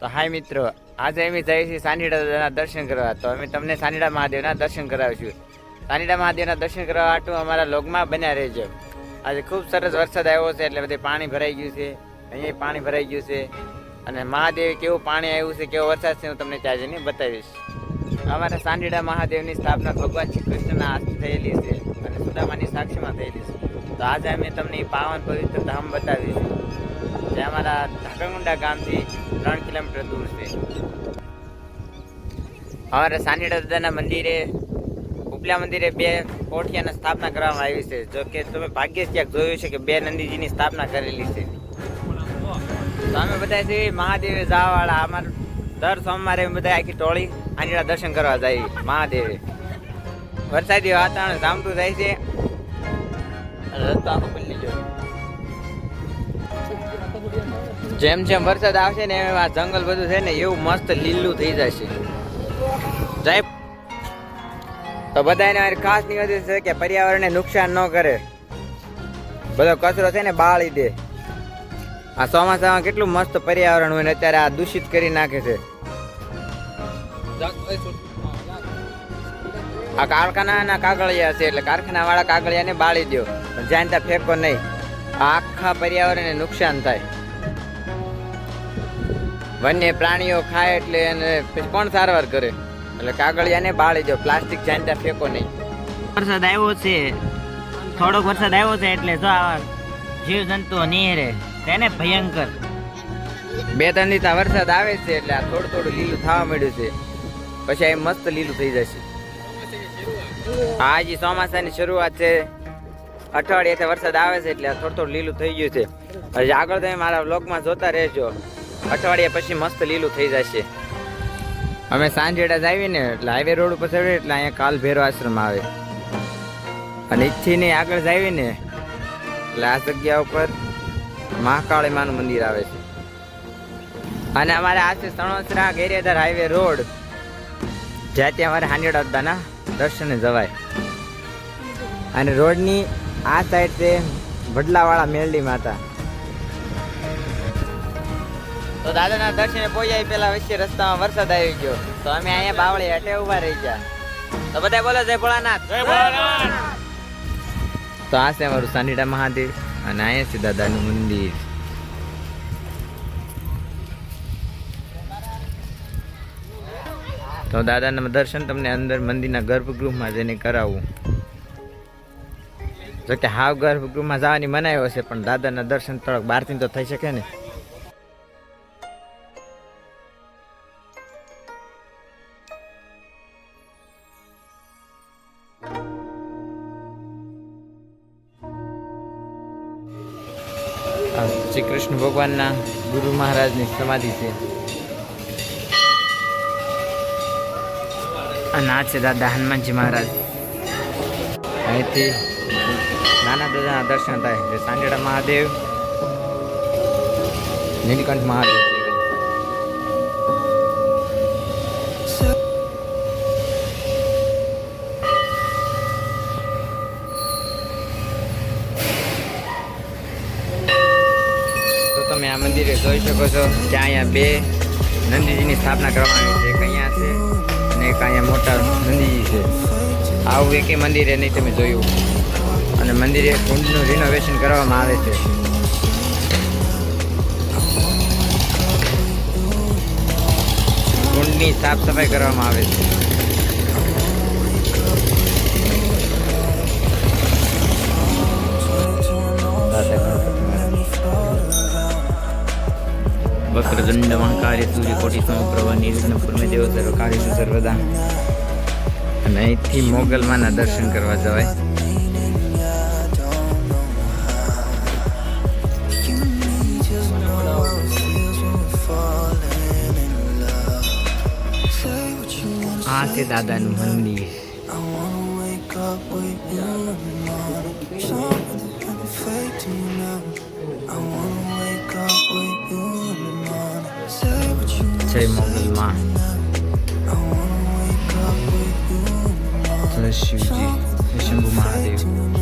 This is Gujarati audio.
તો હાય મિત્રો, આજે અમે જઈએ છીએ સાનીડા દાદાના દર્શન કરવા. તો અમે તમને સાનીડા મહાદેવના દર્શન કરાવીશું. સાનીડા મહાદેવના દર્શન કરવા હાટું અમારા લોગમાં બન્યા રહેજો. આજે ખૂબ સરસ વરસાદ આવ્યો છે, એટલે બધે પાણી ભરાઈ ગયું છે. અહીંયા પાણી ભરાઈ ગયું છે. અને મહાદેવ કેવું પાણી આવ્યું છે, કેવો વરસાદ છે, હું તમને જઈને બતાવીશ. અમારા સાંડીડા મહાદેવની સ્થાપના ભગવાન શ્રી કૃષ્ણના હાથથી થયેલી છે અને સુદામાની સાક્ષીમાં થયેલી છે. તો આજે અમે તમને પાવન પવિત્ર ધામ બતાવીશું. અમારા ઢાકરગુંડા ગામથી ત્રણ કિલોમીટર દૂર છે. અમારા સાનીડા દાદાના મંદિરે, ઉપલા મંદિરે બે કોઠિયાની સ્થાપના કરવામાં આવી છે, જો કે તમે ભાગ્યે ક્યાંક જોયું છે કે બે નંદીજીની સ્થાપના કરેલી છે. તો અમે બધા છે મહાદેવે જવાવાળા, અમાર દર સોમવારે બધા આખી ટોળી આનીડા દર્શન કરવા જઈએ, મહાદેવે. વરસાદી વાતાવરણ જામતું થાય છે. રસ્તો આખો બદલી જેમ જેમ વરસાદ આવશે ને એમ આ જંગલ બધું છે ને એવું મસ્ત લીલું થઈ જશે. તો બધાને મારી ખાસ નિવેદન છે કે પર્યાવરણને નુકસાન ન કરે. બધો કચરો છે ને બાળી દે. આ ચોમાસામાં કેટલું મસ્ત પર્યાવરણ હોય ને અત્યારે આ દૂષિત કરી નાખે છે. આ કારખાનાના કાગળિયા છે એટલે કારખાના વાળા કાગળિયાને બાળી દો જ્યાં ત્યાં ફેંકો નહીં. આખા પર્યાવરણને નુકસાન થાય. વન્ય પ્રાણીઓ ખાય એટલે એને પછી કોણ સારવાર કરે? એટલે કાગળિયાને બાળી દો પ્લાસ્ટિક જ્યાં ત્યાં ફેંકો નહીં. વરસાદ આવ્યો છે. થોડોક વરસાદ આવ્યો છે એટલે જો આ જીવ જંતુઓ નીરે તેને ભયંકર. બે ત્રણ દિવસ વરસાદ આવે છે એટલે આ થોડું થોડું લીલું થવા માંડ્યું છે. પછી આ મસ્ત લીલું થઈ જશે. આજે ચોમાસાની શરૂઆત છે. અઠવાડિયેથી વરસાદ આવે છે એટલે થોડું થોડું લીલું થઈ ગયું છે. હજી આગળ તમે મારા બ્લોગમાં જોતા રહેજો. અઠવાડિયા પછી મસ્ત લીલું થઈ જશે. અમે સાંજેડા જ આવીને, એટલે હાઈવે રોડ ઉપર ચડીએ એટલે અહીંયા કાલ ભેરો આશ્રમ આવે. અને ઈચ્છી ને આગળ જ આવીને, એટલે આ જગ્યા ઉપર મહાકાળી માનું મંદિર આવે છે. અને અમારે આ છે સણોસરા ગેરેદાર હાઈવે રોડ જ્યાં ત્યાં અમારે હાંડેડા દાદાના દર્શને જવાય. અને રોડની આ સાઈડ છે વડલાવાળા મેરડી માતા. તો દાદાના દર્શને પહોંચાય પેલા વચ્ચે રસ્તામાં વરસાદ આવી ગયો. તો અમે અહીંયા બાવળી હેઠે ઊભા રહી ગયા. તો બધા બોલો જય ભોળાનાથ. જય ભોળાનાથ. તો આ છે અમારું સાંડીડા મહાદેવ અને અહીંયા છે દાદાનું મંદિર. તો દાદાના દર્શન તમને અંદર મંદિરના ગર્ભગૃહમાં જઈને કરાવું. જો કે હાવ ગર્ભગૃહમાં જવાની મનાયો છે પણ દાદાના દર્શન થોડાક બહારથી તો થઈ શકે ને. શ્રી કૃષ્ણ ભગવાનના ગુરુ મહારાજની સમાધિ છે. અને આ છે દાદા હનુમાનજી મહારાજ. અહીંથી નાના દાદાના દર્શન થાય સાંજેડા મહાદેવ નીલકંઠ મહાદેવ. આ મંદિરે જોઈ શકો છો ત્યાં અહીંયા બે નંદીજીની સ્થાપના કરવામાં આવી છે અહીંયા છે અને એક અહીંયા મોટા નંદીજી છે. આવું એકે મંદિરે નહીં તમે જોયું. અને મંદિરે કુંડનું રિનોવેશન કરવામાં આવે છે. કુંડની સાફ સફાઈ કરવામાં આવે છે. વક્રદંડ મહાકાર્ય સૂર્યકોટી સમપ્રભ નિર્વિઘ્ન પૂર્ણ દેવ સર્વ કાર્ય સર્વદા. અને અહીંથી મોગલમાના દર્શન કરવા જવાય. આ છે દાદાનું મંદિર. Cherry Mongol Ma. Bless you, Ji. Shambhu Mahadev.